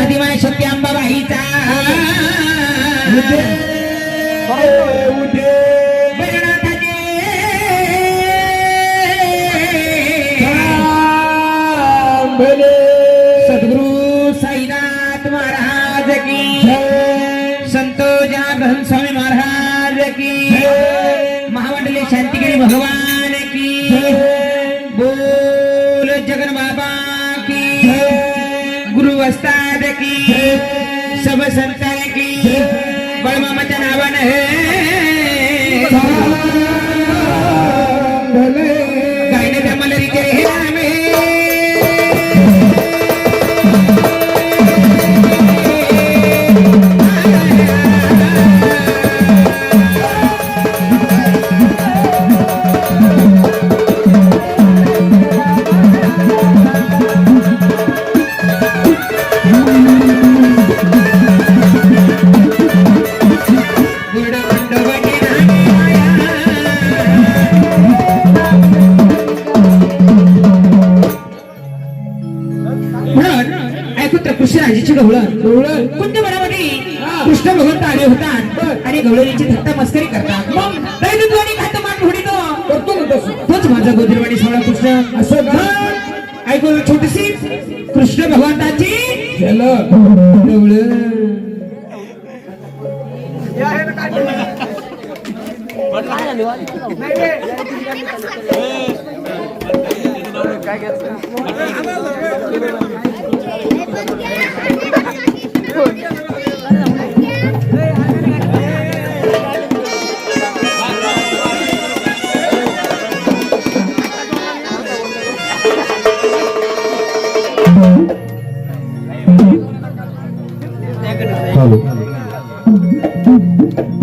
आदिमाय शक्ती अंबाबाईचा उठे. उठे. भजनाथाचे भले सद्गुरु साईनाथ महाराज की. जय. संत जागरण स्वामी महाराज की. महामंडली शांतिगिरी भगवान. की सब संतान की जय बळमामाच्या नावानं हे। कृष्णराजाची गवळण. गवळण. कुंड. कृष्ण भगवंत आले होतात. आणि गवळणीची थट्टा मस्करी करतात. मग? दैनंदिनी खात मान घोडीतो करतो तोच माझा गोदरवाडी सोळा कृष्ण. असं का? मग ऐकू छोटीशी. कृष्ण भगवंताची. गवळण.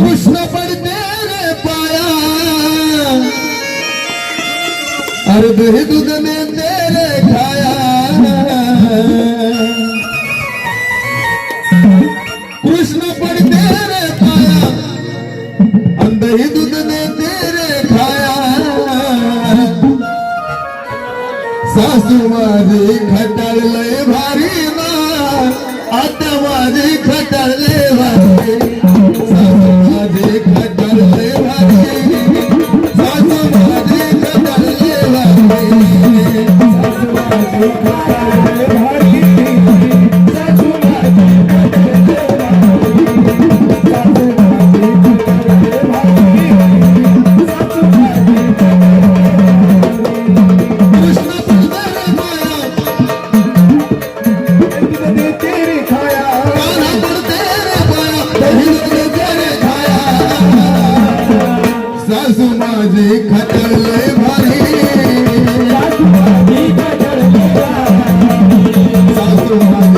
कृष्ण पडते रे पाया अरे दही दूध में Atamadı katarlı var Obrigado.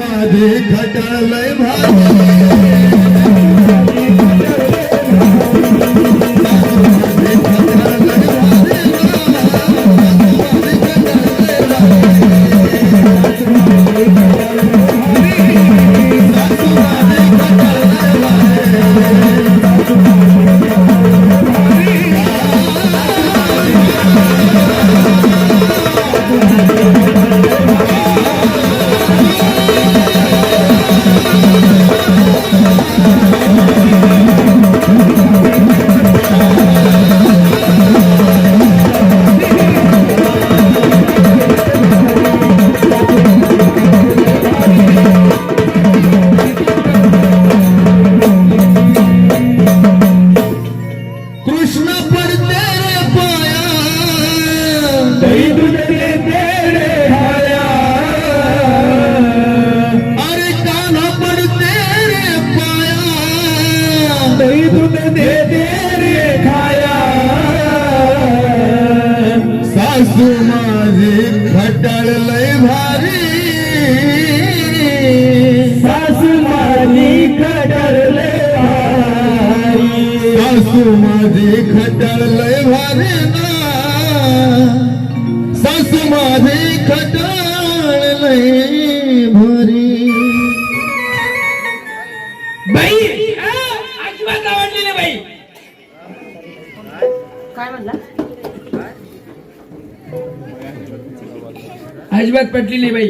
मध्ये घटलय भाव सुमाजी माझी खटाळ लय भारी. सासू माझी खटाळ लय भारी. लय भारी ना. सासू खटल உடற்பெற்றில் இவை.